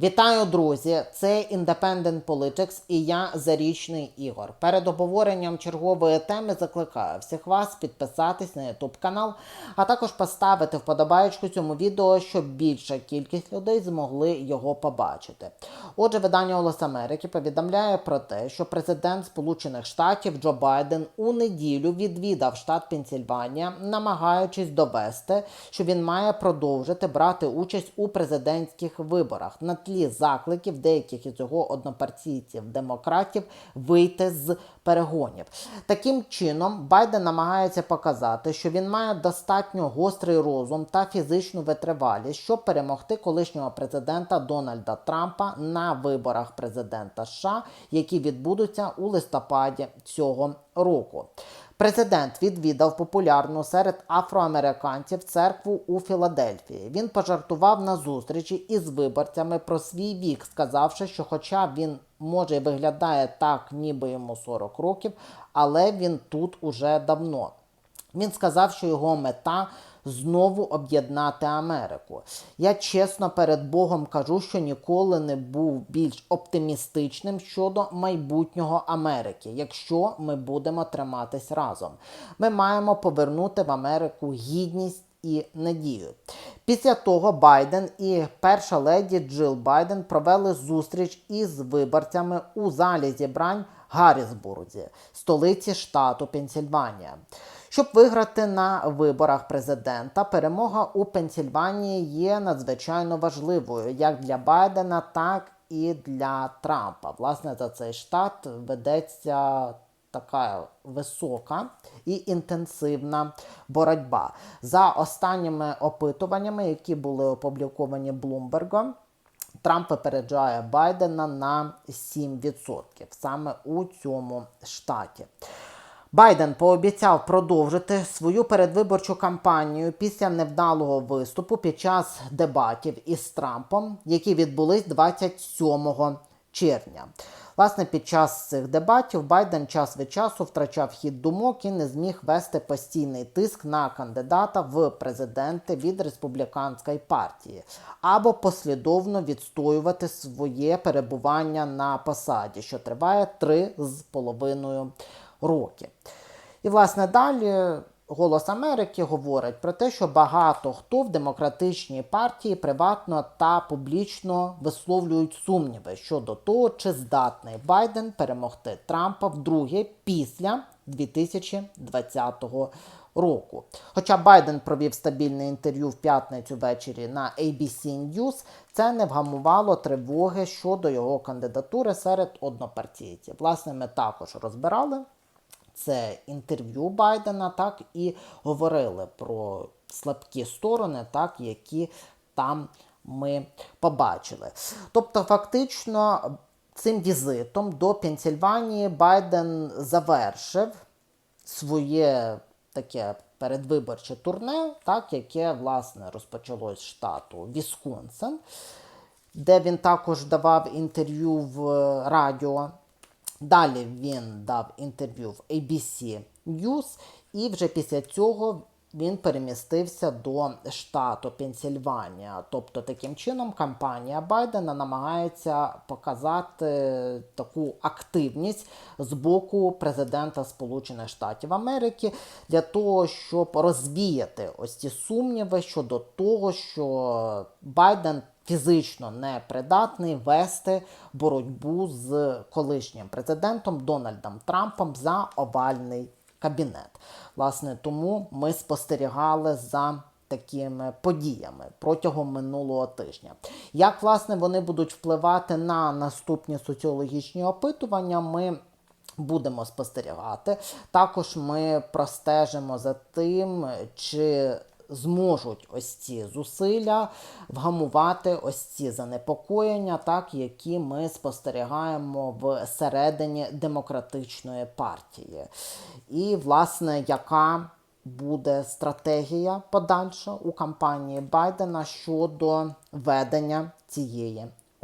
Вітаю, друзі! Це Independent Politics і я Зарічний Ігор. Перед обговоренням чергової теми закликаю всіх вас підписатись на YouTube канал, а також поставити вподобаєчку цьому відео, щоб більша кількість людей змогли його побачити. Отже, видання Голос Америки повідомляє про те, що президент Сполучених Штатів Джо Байден у неділю відвідав штат Пенсільванія, намагаючись довести, що він має продовжити брати участь у президентських виборах тлі закликів деяких із його однопартійців демократів вийти з перегонів. Таким чином, Байден намагається показати, що він має достатньо гострий розум та фізичну витривалість, щоб перемогти колишнього президента Дональда Трампа на виборах президента США, які відбудуться у листопаді цього року. Президент відвідав популярну серед афроамериканців церкву у Філадельфії. Він пожартував на зустрічі із виборцями про свій вік, сказавши, що, хоча він може і виглядає так, ніби йому 40 років, але він тут уже давно. Він сказав, що його мета знову об'єднати Америку. Я чесно перед Богом кажу, що ніколи не був більш оптимістичним щодо майбутнього Америки, якщо ми будемо триматись разом. Ми маємо повернути в Америку гідність. І надію. Після того Байден і перша леді Джил Байден провели зустріч із виборцями у залі зібрань Гаррісбурзі, столиці штату Пенсільванія. Щоб виграти на виборах президента, перемога у Пенсільванії є надзвичайно важливою як для Байдена, так і для Трампа. Власне, за цей штат ведеться така висока і інтенсивна боротьба. За останніми опитуваннями, які були опубліковані Блумбергом, Трамп випереджає Байдена на 7% саме у цьому штаті. Байден пообіцяв продовжити свою передвиборчу кампанію після невдалого виступу під час дебатів із Трампом, які відбулись 27 червня. Власне, під час цих дебатів Байден час від часу втрачав хід думок і не зміг вести постійний тиск на кандидата в президенти від республіканської партії або послідовно відстоювати своє перебування на посаді, що триває три з половиною роки. І, власне, далі Голос Америки говорить про те, що багато хто в демократичній партії приватно та публічно висловлюють сумніви щодо того, чи здатний Байден перемогти Трампа вдруге після 2020 року. Хоча Байден провів стабільне інтерв'ю в п'ятницю ввечері на ABC News, це не вгамувало тривоги щодо його кандидатури серед однопартійців. Власне, ми також розбирали це інтерв'ю Байдена, так і говорили про слабкі сторони, так, які там ми побачили. Тобто, фактично, цим візитом до Пенсільванії Байден завершив своє таке передвиборче турне, так, яке власне розпочалось з штату Вісконсин, де він також давав інтерв'ю в радіо. Далі він дав інтерв'ю в ABC News, і вже після цього він перемістився до штату Пенсільванія. Тобто, таким чином, кампанія Байдена намагається показати таку активність з боку президента Сполучених Штатів Америки для того, щоб розвіяти ось ці сумніви щодо того, що Байден фізично непридатний вести боротьбу з колишнім президентом Дональдом Трампом за овальний кабінет. Власне, тому ми спостерігали за такими подіями протягом минулого тижня. Як власне вони будуть впливати на наступні соціологічні опитування, ми будемо спостерігати. Також ми простежимо за тим, чи зможуть ось ці зусилля вгамувати ось ці занепокоєння, так, які ми спостерігаємо всередині демократичної партії. І, власне, яка буде стратегія подальша у кампанії Байдена щодо ведення цієї